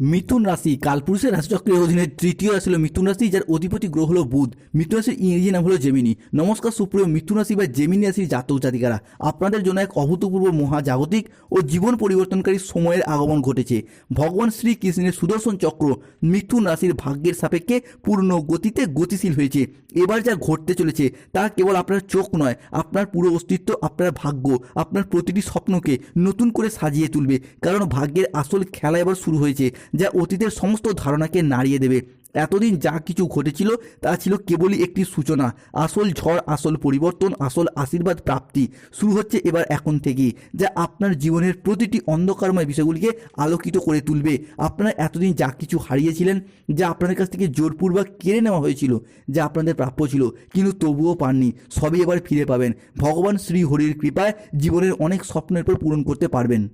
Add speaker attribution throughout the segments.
Speaker 1: মিথুন রাশি, কালপুরুষের রাশিচক্রের অধীনে তৃতীয় রাশি হলো মিথুন রাশি, যার অধিপতি গ্রহ হলো বুধ। মিথুন রাশির ইংরেজি নাম হলো জেমিনি নমস্কার, সুপ্রিয় মিথুন রাশি বা জেমিনি রাশির জাতক জাতিকারা। আপনাদের জন্য এক অভূতপূর্ব মহাজাগতিক ও জীবন পরিবর্তনকারী সময়ের আগমন ঘটেছে। ভগবান শ্রীকৃষ্ণের সুদর্শন চক্র মিথুন রাশির ভাগ্যের সাপেক্ষে পূর্ণ গতিতে গতিশীল হয়েছে। এবার যা ঘটতে চলেছে, তা কেবল আপনার চোখ নয়, আপনার পুরো অস্তিত্ব, আপনার ভাগ্য, আপনার প্রতিটি স্বপ্নকে নতুন করে সাজিয়ে তুলবে। কারণ ভাগ্যের আসল খেলা এবার শুরু হয়েছে। যা অতীতের সমস্ত ধারণাকে নাড়িয়ে দেবে। এতদিন যা কিছু ঘটেছিল, তা ছিল কেবলই একটি সূচনা। আসল ঝড়, আসল পরিবর্তন, আসল আশীর্বাদ প্রাপ্তি। শুরু হচ্ছে এবার এখন থেকেই, যা আপনার জীবনের প্রতিটি অন্ধকারময় বিষয়গুলিকে আলোকিত করে তুলবে। আপনারা এতদিন যা কিছু হারিয়েছিলেন, যা আপনাদের কাছ থেকে জোরপূর্বক কেড়ে নেওয়া হয়েছিল, যা আপনাদের প্রাপ্য ছিল, কিন্তু তবুও পাননি। সবই এবার ফিরে পাবেন। ভগবান শ্রী হরির কৃপায় জীবনের অনেক স্বপ্নের পর পূরণ করতে পারবেন।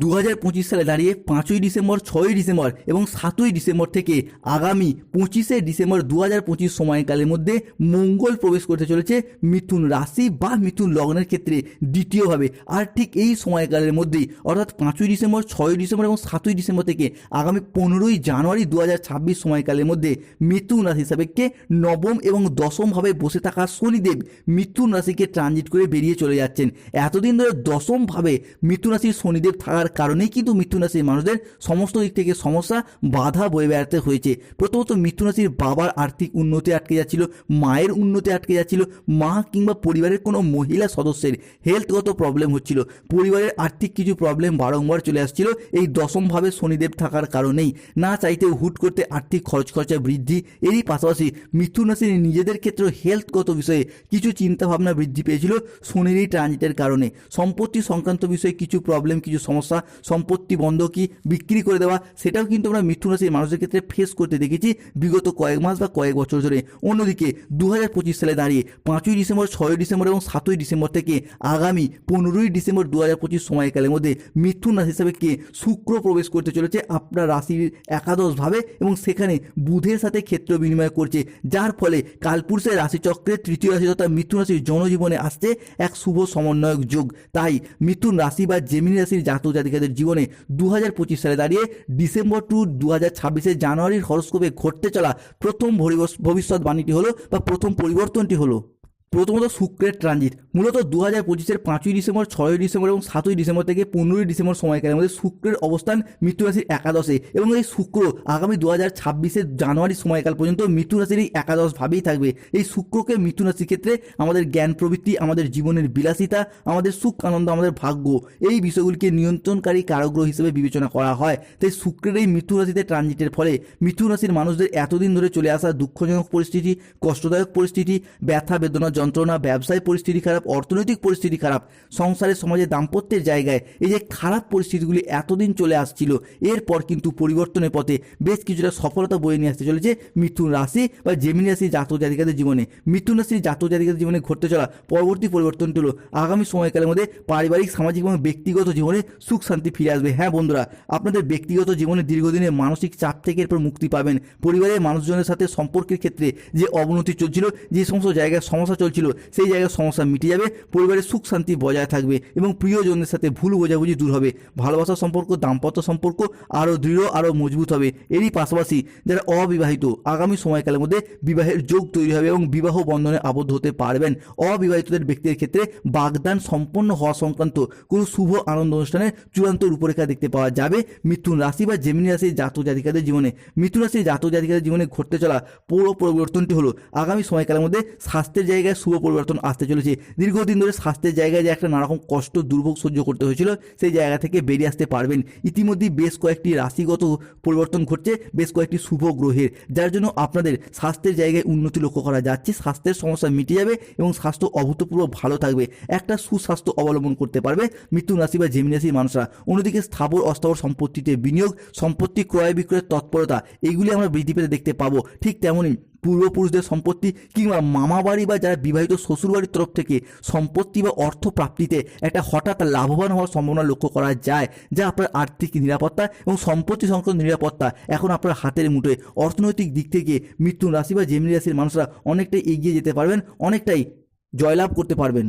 Speaker 1: দু হাজার পঁচিশ সালে দাঁড়িয়ে পাঁচই ডিসেম্বর, ছয়ই ডিসেম্বর এবং সাতই ডিসেম্বর থেকে আগামী পঁচিশে ডিসেম্বর দু হাজার পঁচিশ সময়কালের মধ্যে মঙ্গল প্রবেশ করতে চলেছে মিথুন রাশি বা মিথুন লগ্নের ক্ষেত্রে দ্বিতীয়ভাবে। আর ঠিক এই সময়কালের মধ্যেই, অর্থাৎ পাঁচই ডিসেম্বর, ছয়ই ডিসেম্বর এবং সাতই ডিসেম্বর থেকে আগামী পনেরোই জানুয়ারি দু হাজার ছাব্বিশ সময়কালের মধ্যে মিথুন রাশি সাপেক্ষে নবম এবং দশমভাবে বসে থাকা শনিদেব মিথুন রাশিকে ট্রানজিট করে বেরিয়ে চলে যাচ্ছেন। এতদিন ধরে দশমভাবে মিথুন রাশির শনিদেব থাকার কারণেই কিন্তু মিথুন রাশির মানুষদের সমস্ত দিক থেকে সমস্যা, বাধা বয়ে বেড়াতে হয়েছে। প্রথমত মিথুন রাশির বাবার আর্থিক উন্নতি আটকে যাচ্ছিল, মায়ের উন্নতি আটকে যাচ্ছিল, মা কিংবা পরিবারের কোনো মহিলা সদস্যের হেলথগত প্রবলেম হচ্ছিল। পরিবারের আর্থিক কিছু প্রবলেম বারংবার চলে আসছিল, এই দশমভাবে শনিদেব থাকার কারণেই। না চাইতেও হুট করতে আর্থিক খরচ খরচা বৃদ্ধি, এরই পাশাপাশি মিথুন রাশির নিজেদের ক্ষেত্রে হেলথগত বিষয়ে কিছু চিন্তাভাবনা বৃদ্ধি পেয়েছিল শনির এই ট্রানজিটের কারণে। সম্পত্তি সংক্রান্ত বিষয়ে কিছু প্রবলেম কিছু সমস্যা সম্পত্তি বন্ধকি বিক্রি করে দেওয়া, সেটাও কিন্তু আমরা মিথুন রাশির মানুষের ক্ষেত্রে ফেস করতে দেখেছি বিগত কয়েক মাস বা কয়েক বছর ধরে। অন্যদিকে দু হাজার পঁচিশ সালে দাঁড়িয়ে পাঁচই ডিসেম্বর, ছয়ই ডিসেম্বর এবং সাতই ডিসেম্বর থেকে আগামী পনেরোই ডিসেম্বর দু হাজার পঁচিশ সময়কালের মধ্যে মিথুন রাশি হিসাবে কে শুক্র প্রবেশ করতে চলেছে আপনার রাশির একাদশভাবে এবং সেখানে বুধের সাথে ক্ষেত্র বিনিময় করছে, যার ফলে কালপুরুষের রাশিচক্রের তৃতীয় রাশি তথা মিথুন রাশির জনজীবনে আসছে এক শুভ সমন্বয়ক যোগ। তাই মিথুন রাশি বা জেমিনি রাশির জাতক জাতিকাদের জীবনে দু হাজার পঁচিশ সালে দাঁড়িয়ে ডিসেম্বর টু দু হাজার ছাব্বিশে জানুয়ারির হরস্কোপে ঘটতে চলা প্রথম ভবিষ্যৎ ভবিষ্যৎবাণীটি হলো বা প্রথম পরিবর্তনটি হলো। প্রথমত শুক্রের ট্রানজিট। মূলত দু হাজার পঁচিশের পাঁচই ডিসেম্বর, ছয়ই ডিসেম্বর এবং সাতই ডিসেম্বর থেকে পনেরোই ডিসেম্বর সময়কালের মধ্যে শুক্রের অবস্থান মৃত্যু রাশির একাদশে এবং এই শুক্র আগামী দু হাজার ছাব্বিশের জানুয়ারি সময়কাল পর্যন্ত মৃত্যু রাশির এই একাদশ ভাবেই থাকবে। এই শুক্রকে মৃত্যু রাশির ক্ষেত্রে আমাদের জ্ঞান প্রবৃত্তি, আমাদের জীবনের বিলাসিতা, আমাদের সুখ, আনন্দ, আমাদের ভাগ্য এই বিষয়গুলিকে নিয়ন্ত্রণকারী কারগ্রহ হিসেবে বিবেচনা করা হয়। তাই শুক্রের এই মৃত্যু রাশিতে ট্রানজিটের ফলে মৃত্যু রাশির মানুষদের এতদিন ধরে চলে আসা দুঃখজনক পরিস্থিতি, কষ্টদায়ক পরিস্থিতি, ব্যথা, বেদনা যন্ত্রণা, ব্যবসায় পরিস্থিতি খারাপ, অর্থনৈতিক পরিস্থিতি খারাপ সংসারের সমাজে দাম্পত্যের জায়গায়, এই যে খারাপ পরিস্থিতিগুলি এতদিন চলে আসছিল, এরপর কিন্তু পরিবর্তনের পথে বেশ কিছুটা সফলতা বয়ে নিয়ে আসতে চলেছে মিথুন রাশি বা জেমিনি রাশি জাতক জাতিকাদের জীবনে। মিথুন রাশির জাতক জাতিকাদের জীবনে ঘটতে চলা পরবর্তী পরিবর্তনটি হলো আগামী সময়কালের মধ্যে পারিবারিক, সামাজিক এবং ব্যক্তিগত জীবনে সুখ শান্তি ফিরে আসবে। হ্যাঁ বন্ধুরা, আপনাদের ব্যক্তিগত জীবনে দীর্ঘদিনের মানসিক চাপ থেকে এরপর মুক্তি পাবেন। পরিবারের মানুষজনের সাথে সম্পর্কের ক্ষেত্রে যে অবনতি চলছিল, যে সমস্ত জায়গায় সমস্যা চলছিল সেই জায়গায় সমস্যা মিটে যাবে, পরিবারের সুখ শান্তি বজায় থাকবে এবং প্রিয়জনের সাথে ভুল বোঝাবুঝি দূর হবে। ভালোবাসা সম্পর্ক, দাম্পত্য সম্পর্ক আরও দৃঢ়, আরও মজবুত হবে। এরই পাশাপাশি যারা অবিবাহিত, আগামী সময়কালের মধ্যে বিবাহের যোগ তৈরি হবে এবং বিবাহ বন্ধনে আবদ্ধ হতে পারবেন। অবিবাহিতদের ব্যক্তির ক্ষেত্রে বাগদান সম্পন্ন হওয়া সংক্রান্ত কোনো শুভ আনন্দ অনুষ্ঠানের চূড়ান্ত রূপরেখা দেখতে পাওয়া যাবে। মিথুন রাশি বা জেমিনি রাশির জাতক জাতিকাদের জীবনে। মিথুন রাশির জাতক জাতিকাদের জীবনে ঘটতে চলা পৌর পরিবর্তনটি হলো, আগামী সময়কালের মধ্যে স্বাস্থ্যের জায়গায় শুভ পরিবর্তন আসতে চলেছে। দীর্ঘদিন ধরে স্বাস্থ্যের জায়গায় যে একটা নানারকম কষ্ট, দুর্ভোগ সহ্য করতে হয়েছিল, সেই জায়গা থেকে বেরিয়ে আসতে পারবেন। ইতিমধ্যেই বেশ কয়েকটি রাশিগত পরিবর্তন ঘটছে, বেশ কয়েকটি শুভ গ্রহের, যার জন্য আপনাদের স্বাস্থ্যের জায়গায় উন্নতি লক্ষ্য করা যাচ্ছে। স্বাস্থ্যের সমস্যা মিটে যাবে এবং স্বাস্থ্য অভূতপূর্ব ভালো থাকবে। একটা সুস্বাস্থ্য অবলম্বন করতে পারবে মৃত্যু রাশি বা জেমিনি রাশির মানুষরা। অন্যদিকে স্থাবর অস্থাবর সম্পত্তিতে বিনিয়োগ, সম্পত্তি ক্রয় বিক্রয়ের তৎপরতা এগুলি আমরা বৃদ্ধি পেতে দেখতে পাবো। ঠিক তেমনই পূর্বপুরুষদের সম্পত্তি কিংবা মামাবাড়ি বা যারা বিবাহিত শ্বশুরবাড়ির তরফ থেকে সম্পত্তি বা অর্থ প্রাপ্তিতে একটা হঠাৎ লাভবান হওয়ার সম্ভাবনা লক্ষ্য করা যায়, যা আপনার আর্থিক নিরাপত্তা এবং সম্পত্তি সংক্রান্ত নিরাপত্তা এখন আপনার হাতের মুঠোয়। অর্থনৈতিক দিক থেকে মৃত্যু রাশি বা জেমিনি রাশির মানুষরা অনেকটাই এগিয়ে যেতে পারবেন, অনেকটাই জয়লাভ করতে পারবেন।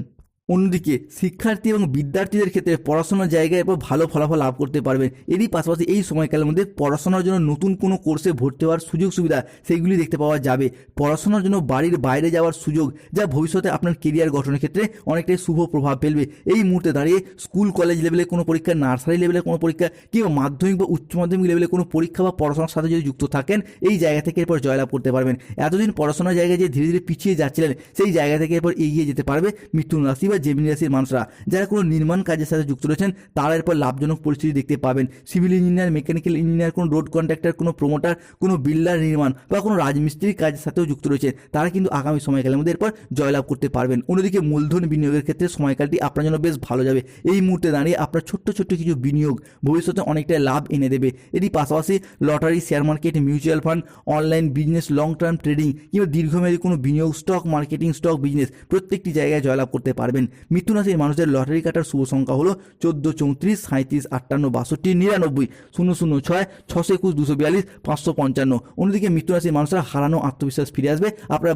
Speaker 1: অন্যদিকে শিক্ষার্থী এবং বিদ্যার্থীদের ক্ষেত্রে পড়াশোনার জায়গায় এরপর ভালো ফলাফল লাভ করতে পারবেন। এরই পাশাপাশি এই সময়কালের মধ্যে পড়াশোনার জন্য নতুন কোনো কোর্সে ভর্তি হওয়ার সুযোগ সুবিধা সেইগুলি দেখতে পাওয়া যাবে। পড়াশোনার জন্য বাড়ির বাইরে যাওয়ার সুযোগ যা ভবিষ্যতে আপনার কেরিয়ার গঠনের ক্ষেত্রে অনেকটাই শুভ প্রভাব ফেলবে। এই মুহূর্তে দাঁড়িয়ে স্কুল কলেজ লেভেলে কোনো পরীক্ষা নার্সারি লেভেলে কোনো পরীক্ষা কিংবা মাধ্যমিক বা উচ্চ মাধ্যমিক লেভেলে কোনো পরীক্ষা বা পড়াশোনার সাথে যদি যুক্ত থাকেন, এই জায়গা থেকে এরপর জয়লাভ করতে পারবেন। এতদিন পড়াশোনার জায়গায় যে ধীরে ধীরে পিছিয়ে যাচ্ছিলেন, সেই জায়গা থেকে এরপর এগিয়ে যেতে পারবে মিথুন রাশি বা জেমিনি রাশির মানুষরা, যারা কোনো নির্মাণ কাজের সাথে যুক্ত রয়েছেন, তারা এরপর লাভজনক পরিস্থিতি দেখতে পাবেন। সিভিল ইঞ্জিনিয়ার মেকানিক্যাল ইঞ্জিনিয়ার কোনো রোড কন্ট্রাক্টর কোনো প্রমোটার কোনো বিল্ডার নির্মাণ বা কোনো রাজমিস্ত্রির কাজের সাথেও যুক্ত রয়েছে তারা কিন্তু আগামী সময়কালের মধ্যে এরপর জয়লাভ করতে পারবেন। অন্যদিকে মূলধন বিনিয়োগের ক্ষেত্রে সময়কালটি আপনার জন্য বেশ ভালো যাবে। এই মুহূর্তে দাঁড়িয়ে আপনার ছোট্ট ছোট্ট কিছু বিনিয়োগ ভবিষ্যতে অনেকটা লাভ এনে দেবে। এরই পাশাপাশি lottery share market mutual fund online business long term trading কিংবা দীর্ঘমেয়াদী কোনো বিনিয়োগ স্টক মার্কেটিং স্টক বিজনেস প্রত্যেকটি জায়গায় জয়লাভ করতে পারবেন। মিথুন রাশির মানুষদের লটারি কাটার শুভ সংখ্যা হলো চোদ্দ, চৌত্রিশ সাঁত্রিশ আটান্ন, বাষট্টি, নিরানব্বই, শূন্য শূন্য, ছয়, ছশো একুশ, দুশো বিয়াল্লিশ, পাঁচশো পঞ্চান্ন। অন্যদিকে মিথুন রাশির মানুষরা হারানো আত্মবিশ্বাস ফিরে আসবে। আপনার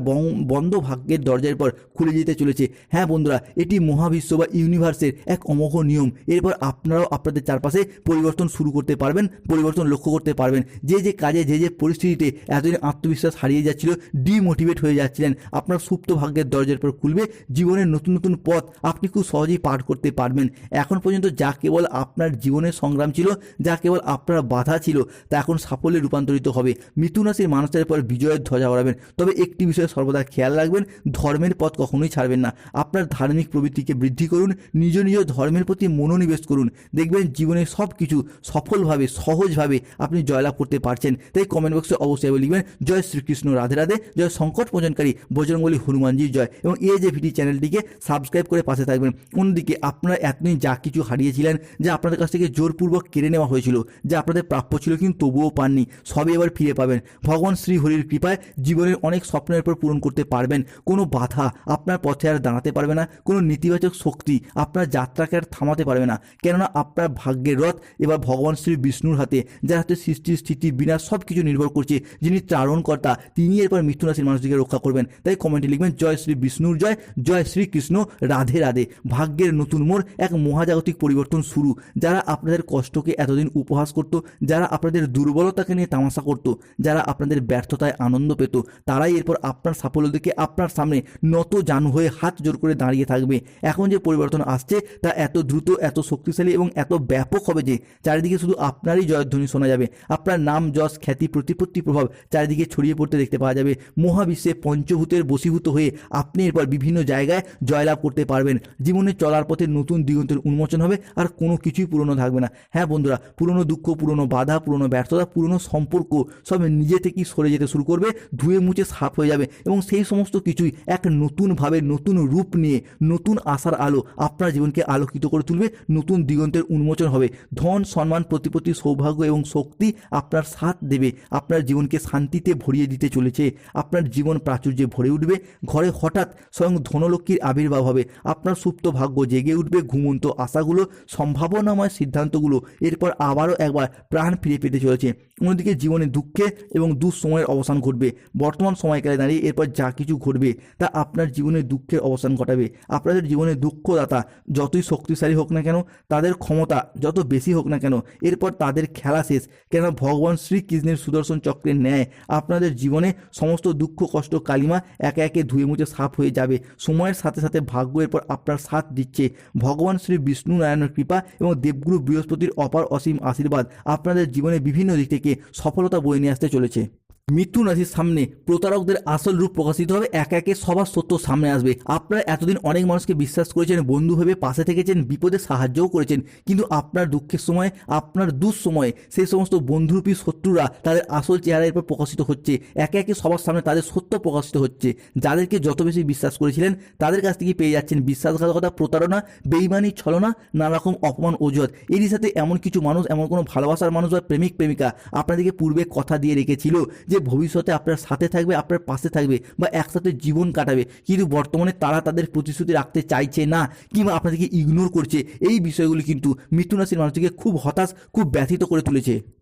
Speaker 1: বন্ধ ভাগ্যের দরজার পর খুলে যেতে চলেছে। হ্যাঁ বন্ধুরা, এটি মহাবিশ্ব বা ইউনিভার্সের এক অমোঘ নিয়ম। এরপর আপনারাও আপনাদের চারপাশে পরিবর্তন শুরু করতে পারবেন, পরিবর্তন লক্ষ্য করতে পারবেন। যে যে কাজে, যে যে পরিস্থিতিতে এতদিন আত্মবিশ্বাস হারিয়ে যাচ্ছিল, ডিমোটিভেট হয়ে যাচ্ছিলেন। আপনার সুপ্ত ভাগ্যের দরজার পর খুলবে। জীবনের নতুন নতুন পথ আপনি খুব সহজেই পার করতে পারবেন। এখন পর্যন্ত যা কেবল আপনার জীবনের সংগ্রাম ছিল, যা কেবল আপনার বাধা ছিল, তা এখন সাফল্যে রূপান্তরিত হবে। মিথুন রাশির মানুষের পর বিজয়ের ধ্বজা ওড়াবেন তবে একটি বিষয়ে সর্বদা খেয়াল রাখবেন, ধর্মের পথ কখনোই ছাড়বেন না। আপনার ধার্মিক প্রবৃত্তিকে বৃদ্ধি করুন, নিজ নিজ ধর্মের প্রতি মনোনিবেশ করুন। দেখবেন জীবনে সব কিছু সফলভাবে, সহজভাবে আপনি জয়লাভ করতে পারছেন। তাই কমেন্ট বক্সে অবশ্যই লিখবেন, জয় শ্রীকৃষ্ণ, রাধে রাধে, জয় সংকট মোচনকারী বজরঙ্গলী হনুমানজির জয় এবং এই যে ভিডি চ্যানেলটিকে সাবস্ক্রাইব করে পাশে থাকবেন। অন্যদিকে আপনারা এতদিন যা কিছু হারিয়েছিলেন, যা আপনাদের কাছ থেকে জোরপূর্বক কেড়ে নেওয়া হয়েছিল, যা আপনাদের প্রাপ্য ছিল কিন্তু তবুও পাননি, সবই এবার ফিরে পাবেন। ভগবান শ্রী হরির কৃপায় জীবনের অনেক স্বপ্নের উপর পূরণ করতে পারবেন। কোনো বাধা আপনার পথে আর দাঁড়াতে পারবে না, কোনো নেতিবাচক শক্তি আপনার যাত্রাকে আর থামাতে পারবে না। কেননা আপনার ভাগ্যের রথ এবার ভগবান শ্রী বিষ্ণুর হাতে, যার হাতে সৃষ্টি, স্থিতি বিনা সব কিছু নির্ভর করছে। যিনি ত্রাণকর্তা তিনি এরপর মিথুন রাশির মানুষটিকে রক্ষা করবেন। তাই কমেন্টে লিখবেন, জয় শ্রী বিষ্ণুর জয় জয় শ্রীকৃষ্ণ রাধে রাধে। ভাগ্যের নতুন মোড় এক মহাজাগতিক পরিবর্তন শুরু। যারা আপনাদের কষ্টকে এতদিন উপহাস করত, যারা আপনাদের দুর্বলতাকে নিয়ে তামাশা করত, যারা আপনাদের ব্যর্থতায় আনন্দ পেত, তারাই এরপর আপনার সাফল্য দেখে আপনার সামনে নত জানু হয়ে হাত জোর করে দাঁড়িয়ে থাকবে। এখন যে পরিবর্তন আসছে, তা এত দ্রুত, এত শক্তিশালী এবং এত ব্যাপক হবে যে, চারিদিকে শুধু আপনারই জয়ধ্বনি শোনা যাবে। আপনার নাম, যশ, খ্যাতি, প্রতিপত্তি, প্রভাব চারিদিকে ছড়িয়ে পড়তে দেখতে পাওয়া যাবে। মহাবিশ্বে পঞ্চভূতের বশীভূত হয়ে আপনি এরপর বিভিন্ন জায়গায় জয়লাভ করতে পারবেন। জীবনে চলার পথে নতুন দিগন্তের উন্মোচন হবে আর কোনো কিছুই পুরনো থাকবে না। হ্যাঁ বন্ধুরা, পুরনো দুঃখ, পুরনো বাধা, পুরনো ব্যর্থতা, পুরনো সম্পর্ক সব নিজে থেকেই সরে যেতে শুরু করবে, ধুয়ে মুছে সাফ হয়ে যাবে এবং সেই সমস্ত কিছুই এক নতুনভাবে নতুন রূপ নিয়ে, নতুন আশার আলো আপনার জীবনকে আলোকিত করে তুলবে, নতুন দিগন্তের উন্মোচন হবে। ধন, সম্মান, প্রতিপত্তি, সৌভাগ্য এবং শক্তি আপনার সাথ দেবে। আপনার জীবনকে শান্তিতে ভরিয়ে দিতে চলেছে। আপনার জীবন প্রাচুর্যে ভরে উঠবে। ঘরে হঠাৎ স্বয়ং ধনলক্ষ্মীর আবির্ভাব হবে। আপনার সুপ্ত ভাগ্য জেগে উঠবে, ঘুমন্ত আশাগুলো, সম্ভাবনাময় সিদ্ধান্তগুলো। এরপর আবারও একবার প্রাণ ফিরে পেতে চলেছে। অন্যদিকে জীবনে দুঃখে এবং দুঃসময়ের অবসান ঘটবে। বর্তমান সময়কালে দাঁড়িয়ে এরপর যা কিছু ঘটবে, তা আপনার জীবনে দুঃখের অবসান ঘটাবে। আপনাদের জীবনে দুঃখদাতা যতই শক্তিশালী হোক না কেন, তাদের ক্ষমতা যত বেশি হোক না কেন, এরপর তাদের খেলা শেষ। কেন ভগবান শ্রীকৃষ্ণের সুদর্শন চক্রের ন্যায় আপনাদের জীবনে সমস্ত দুঃখ, কষ্ট, কালিমা একে একে ধুয়ে মুছে সাফ হয়ে যাবে। সময়ের সাথে সাথে ভাগ্য এরপর আপনার সাথ দিচ্ছে। ভগবান শ্রী বিষ্ণু নারায়ণের কৃপা এবং দেবগুরু বৃহস্পতির অপার অসীম আশীর্বাদ আপনাদের জীবনে বিভিন্ন দিক থেকে সফলতা বয়ে নিয়ে আসতে চলেছে। মৃত্যু রাশির সামনে প্রতারকদের আসল রূপ প্রকাশিত হবে, একে একে সবার সত্য সামনে আসবে। আপনারা এতদিন অনেক মানুষকে বিশ্বাস করেছেন, বন্ধু ভেবে পাশে থেকেছেন বিপদে সাহায্যও করেছেন, কিন্তু আপনার দুঃখের সময়, আপনার দুঃসময়ে সেই সমস্ত বন্ধুরূপী শত্রুরা তাদের আসল চেহারা এরপর প্রকাশিত হচ্ছে। একে একে সবার সামনে তাদের সত্য প্রকাশিত হচ্ছে। যাদেরকে যত বেশি বিশ্বাস করেছিলেন, তাদের কাছ থেকে পেয়ে যাচ্ছেন বিশ্বাসঘাতকতা, প্রতারণা, বেইমানি, ছলনা নানা রকম অপমান, অজুহাত। এরই সাথে এমন কিছু মানুষ, এমন কোনো ভালোবাসার মানুষ বা প্রেমিক, প্রেমিকা আপনাদেরকে পূর্বে কথা দিয়ে রেখেছিল যে ভবিষ্যতে আপনার সাথে থাকবে, আপনার পাশে থাকবে বা একসাথে জীবন কাটাবে। কিন্তু বর্তমানে তারা তাদের প্রতিশ্রুতি রাখতে চাইছে না কিংবা আপনাদেরকে ইগনোর করছে। এই বিষয়গুলি কিন্তু মৃত্যু রাশির মানুষটিকে খুব হতাশ, খুব ব্যথিত করে তুলেছে।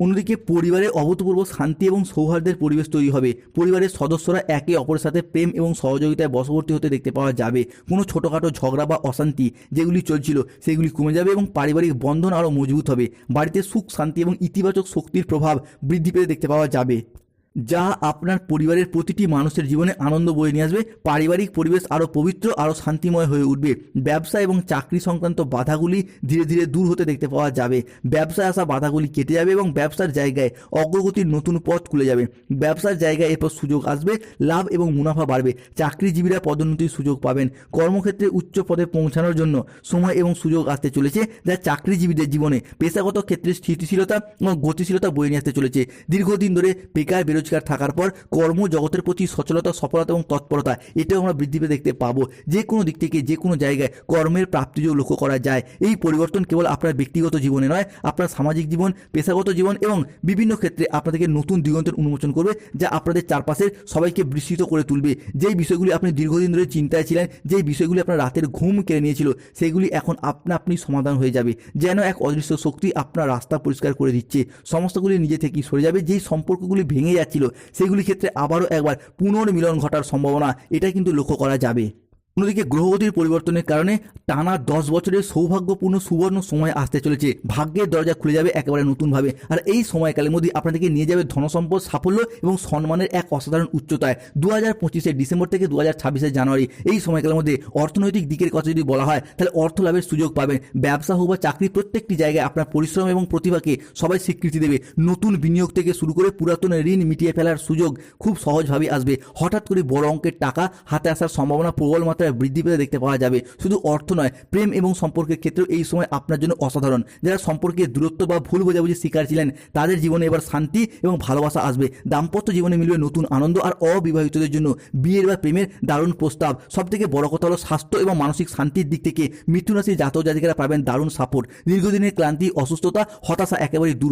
Speaker 1: অন্যদিকে পরিবারে অভূতপূর্ব শান্তি এবং সৌহার্দ্যের পরিবেশ তৈরি হবে। পরিবারের সদস্যরা একে অপরের সাথে প্রেম এবং সহযোগিতায় বশবর্তী হতে দেখতে পাওয়া যাবে। কোনো ছোটোখাটো ঝগড়া বা অশান্তি যেগুলি চলছিল, সেগুলি কমে যাবে এবং পারিবারিক বন্ধন আরও মজবুত হবে। বাড়িতে সুখ, শান্তি এবং ইতিবাচক শক্তির প্রভাব বৃদ্ধি পেতে দেখতে পাওয়া যাবে। যা আপনার পরিবারের প্রতিটি মানুষের জীবনে আনন্দ বয়ে নিয়ে আসবে, পারিবারিক পরিবেশ আরও পবিত্র আরও শান্তিময় হয়ে উঠবে। ব্যবসা এবং চাকরি সংক্রান্ত বাধাগুলি ধীরে ধীরে দূর হতে দেখতে পাওয়া যাবে। ব্যবসায় আসা বাধাগুলি কেটে যাবে এবং ব্যবসার জায়গায় অগ্রগতির নতুন পথ খুলে যাবে। ব্যবসার জায়গায় এরপর সুযোগ আসবে, লাভ এবং মুনাফা বাড়বে। চাকরিজীবীরা পদোন্নতির সুযোগ পাবেন। কর্মক্ষেত্রে উচ্চ পদে পৌঁছানোর জন্য সময় এবং সুযোগ আসতে চলেছে, যা চাকরিজীবীদের জীবনে পেশাগত ক্ষেত্রে স্থিতিশীলতা এবং গতিশীলতা বয়ে নিয়ে আসতে চলেছে। দীর্ঘদিন ধরে বেকার বেরোজগার থাকার পর কর্মজগতের প্রতি সচলতা, সফলতা এবং তৎপরতা, এটাও আমরা বৃদ্ধি পেতে দেখতে পাবো। যে কোনো দিক থেকে, যে কোনো জায়গায় কর্মের প্রাপ্তিযোগ লক্ষ্য করা যায়। এই পরিবর্তন কেবল আপনার ব্যক্তিগত জীবনে নয়, আপনার সামাজিক জীবন, পেশাগত জীবন এবং বিভিন্ন ক্ষেত্রে আপনাদেরকে নতুন দিগন্তের উন্মোচন করবে, যা আপনাদের চারপাশের সবাইকে বিস্মিত করে তুলবে। যেই বিষয়গুলি আপনি দীর্ঘদিন ধরে চিন্তায় ছিলেন, যেই বিষয়গুলি আপনার রাতের ঘুম কেড়ে নিয়েছিল, সেগুলি এখন আপনা আপনি সমাধান হয়ে যাবে। যেন এক অদৃশ্য শক্তি আপনার রাস্তা পরিষ্কার করে দিচ্ছে। সমস্তগুলি নিজে থেকেই সরে যাবে, যেই সম্পর্কগুলি ভেঙে যাচ্ছিল সেগুলি ক্ষেত্রে আবারও একবার পুনর্মিলন ঘটার সম্ভাবনা এটা কিন্তু লক্ষ্য করা যাবে। অন্যদিকে গ্রহগতির পরিবর্তনের কারণে টানা দশ বছরের সৌভাগ্যপূর্ণ সুবর্ণ সময় আসতে চলেছে। ভাগ্যের দরজা খুলে যাবে একেবারে নতুনভাবে। আর এই সময়কালের মধ্যে আপনাদেরকে নিয়ে যাবে ধনসম্পদ, সাফল্য এবং সম্মানের এক অসাধারণ উচ্চতায়। দু হাজার পঁচিশে ডিসেম্বর থেকে দু হাজার ছাব্বিশের জানুয়ারি। এই সময়কালের মধ্যে অর্থনৈতিক দিকের কথা যদি বলা হয়, তাহলে অর্থ লাভের সুযোগ পাবেন। ব্যবসা হোক বা চাকরি, প্রত্যেকটি জায়গায় আপনার পরিশ্রম এবং প্রতিভাকে সবাই স্বীকৃতি দেবে। নতুন বিনিয়োগ থেকে শুরু করে পুরাতন ঋণ মিটিয়ে ফেলার সুযোগ খুব সহজভাবে আসবে। হঠাৎ করে বড় অঙ্কের টাকা হাতে আসার সম্ভাবনা প্রবল মাত্রায় বৃদ্ধি পেতে দেখতে পাওয়া যাবে। শুধু অর্থ নয়, প্রেম এবং সম্পর্কের ক্ষেত্রেও এই সময় আপনার জন্য অসাধারণ। যারা সম্পর্কে দূরত্ব বা ভুল বোঝাবুঝি শিকার ছিলেন, তাদের জীবনে এবার শান্তি এবং ভালোবাসা আসবে। দাম্পত্য জীবনে মিলবে নতুন আনন্দ আর অবিবাহিতদের জন্য বিয়ের বা প্রেমের দারুণ প্রস্তাব। সব থেকে বড় কথা হলো স্বাস্থ্য এবং মানসিক শান্তির দিক থেকে মৃত্যু রাশির জাতক জাতিকারা পাবেন দারুণ সাপোর্ট দীর্ঘদিনের ক্লান্তি, অসুস্থতা, হতাশা একেবারেই দূর